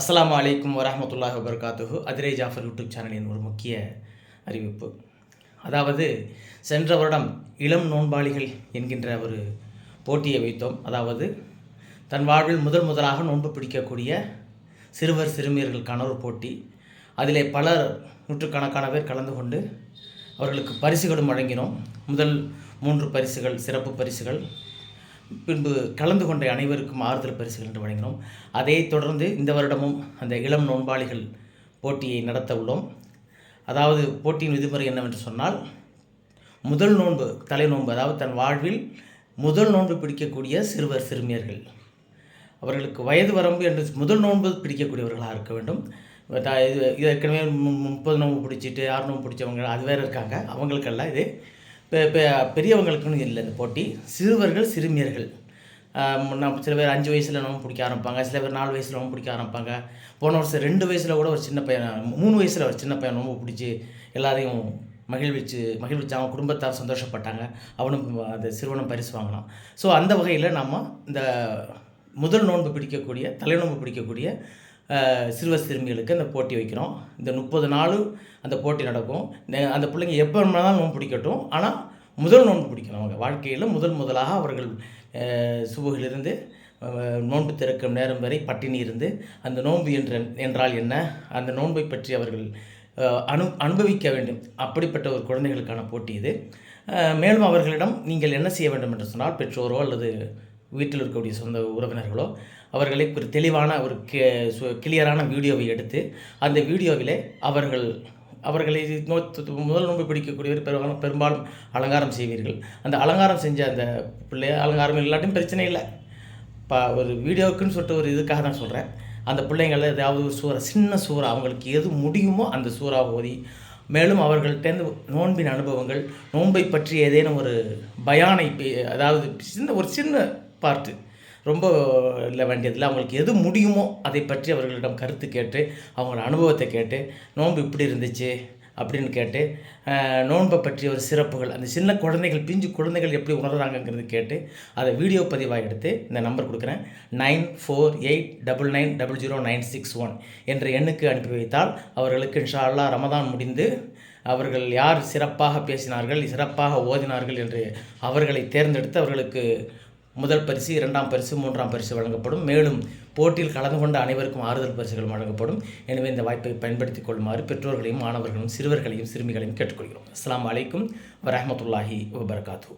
அஸ்லாம் அலைக்கும் வரமத்துல்லாஹ் வபர்காத்துஹு. அதிரே ஜாஃபர் யூடியூப் சேனலின் ஒரு முக்கிய அறிவிப்பு. அதாவது சென்ற வருடம் இளம் நோன்பாளிகள் என்கின்ற ஒரு போட்டியை வைத்தோம். அதாவது தன் வாழ்வில் முதல் முதலாக நோன்பு பிடிக்கக்கூடிய சிறுவர் சிறுமியர்களுக்கான ஒரு போட்டி. அதிலே பலர் நூற்றுக்கணக்கான பேர் கலந்து கொண்டு அவர்களுக்கு பரிசுகளும் வழங்கினோம். முதல் மூன்று பரிசுகள் சிறப்பு பரிசுகள். பின்பு கலந்து கொண்ட அனைவருக்கும் ஆறுதல் பரிசுகள் என்று வழங்கினோம். அதைத் தொடர்ந்து இந்த வருடமும் அந்த இளம் நோன்பாளிகள் போட்டியை நடத்த உள்ளோம். அதாவது போட்டியின் விதிமுறை என்னவென்று சொன்னால் முதல் நோன்பு தலை நோன்பு அதாவது தன் வாழ்வில் முதல் நோன்பு பிடிக்கக்கூடிய சிறுவர் சிறுமியர்கள். அவர்களுக்கு வயது வரம்பு என்று முதல் நோன்பு பிடிக்கக்கூடியவர்களாக இருக்க வேண்டும். த- இது ஏற்கனவே மு- முப்பது நோன்பு பிடிச்சிட்டு ஆறு நோன்பு பிடிச்சவங்க அது வேறு இருக்காங்க. அவங்களுக்கெல்லாம் இது பெரியவங்களுக்குன்னு இல்லை இந்த போட்டி. சிறுவர்கள் சிறுமியர்கள். நம்ம சில பேர் அஞ்சு வயசில் நோம்பு பிடிக்க ஆரம்பிப்பாங்க சில பேர் நாலு வயசில் நோம்பு பிடிக்க ஆரம்பிப்பாங்க. போன வருஷம் ரெண்டு வயசில் கூட ஒரு சின்ன பையன் மூணு வயசில் ஒரு சின்ன பையன் நோம்பு பிடிச்சி எல்லாரையும் மகிழ்விச்சு மகிழ்விச்சு அவன் குடும்பத்தார் சந்தோஷப்பட்டாங்க. அவனும் அந்த சிறுவனும் பரிசு வாங்கினான். ஸோ அந்த வகையில் நம்ம இந்த முதல் நோன்பு பிடிக்கக்கூடிய தலைநோன்பு பிடிக்கக்கூடிய சிறுவர் சிறுமிகளுக்கு அந்த போட்டி வைக்கிறோம். இந்த முப்பது நாள் அந்த போட்டி நடக்கும். அந்த பிள்ளைங்க எப்போ வேணாலும் நோன்பு பிடிக்கட்டும். ஆனால் முதல் நோன்பு பிடிக்கணும் அவங்க. வாழ்க்கையில் முதல் முதலாக அவர்கள் சுவையிலிருந்து சுபுகிலிருந்து நோன்பு திறக்கும் நேரம் வரை பட்டினி இருந்து அந்த நோன்பு என்ற என்றால் என்ன? அந்த நோன்பை பற்றி அவர்கள் அனு அனுபவிக்க வேண்டும். அப்படிப்பட்ட ஒரு குழந்தைகளுக்கான போட்டி இது. மேலும் அவர்களிடம் நீங்கள் என்ன செய்ய வேண்டும் என்று சொன்னால் பெற்றோரோ அல்லது வீட்டில் இருக்கக்கூடிய சொந்த உறவினர்களோ அவர்களை ஒரு தெளிவான ஒரு கிளியரான வீடியோவை எடுத்து அந்த வீடியோவிலே அவர்கள் அவர்களை நோ- முதல் நோன்பு பிடிக்கக்கூடியவர் பெரும்பாலும் பெரும்பாலும் அலங்காரம் செய்வீர்கள். அந்த அலங்காரம் செஞ்ச அந்த பிள்ளைய அலங்காரம் இல்லாட்டியும் பிரச்சனை இல்லை. இப்போ ஒரு வீடியோவுக்குன்னு சொல்லிட்டு ஒரு இதுக்காக தான் சொல்கிறேன் அந்த பிள்ளைங்கள ஏதாவது ஒரு சூறா சின்ன சூறா அவங்களுக்கு எது முடியுமோ அந்த சூறா ஓதி மேலும் அவர்கள்ட்டேருந்து நோன்பின் அனுபவங்கள் நோன்பை பற்றி ஏதேனும் ஒரு பயானை அதாவது சின்ன ஒரு சின்ன பார்ட்டு ரொம்ப இல்லை வேண்டியதில்லை. அவங்களுக்கு எது முடியுமோ அதை பற்றி அவர்களிடம் கருத்து கேட்டு அவங்களோட அனுபவத்தை கேட்டு நோன்பு இப்படி இருந்துச்சு அப்படின்னு கேட்டு நோன்பை பற்றிய ஒரு சிறப்புகள் அந்த சின்ன குழந்தைகள் பிஞ்சு குழந்தைகள் எப்படி உணர்றாங்கங்கிறது கேட்டு அதை வீடியோ பதிவாக எடுத்து இந்த நம்பர் கொடுக்குறேன். Nine four eight double nine double zero nine six one என்ற எண்ணுக்கு அனுப்பி வைத்தால் அவர்களுக்கு இன்ஷா ரமதான் முடிந்து அவர்கள் யார் சிறப்பாக பேசினார்கள் சிறப்பாக ஓதினார்கள் என்று அவர்களை தேர்ந்தெடுத்து அவர்களுக்கு முதல் பரிசு இரண்டாம் பரிசு மூன்றாம் பரிசு வழங்கப்படும். மேலும் போட்டியில் கலந்து கொண்ட அனைவருக்கும் ஆறுதல் பரிசுகள் வழங்கப்படும். எனவே இந்த வாய்ப்பை பயன்படுத்திக் கொள்ளுமாறு பெற்றோர்களையும் மாணவர்களும் சிறுவர்களையும் சிறுமிகளையும் கேட்டுக்கொள்கிறோம். அஸ்லாம் அலைக்கும் வரமத்துல்லாஹி வபர்காத்து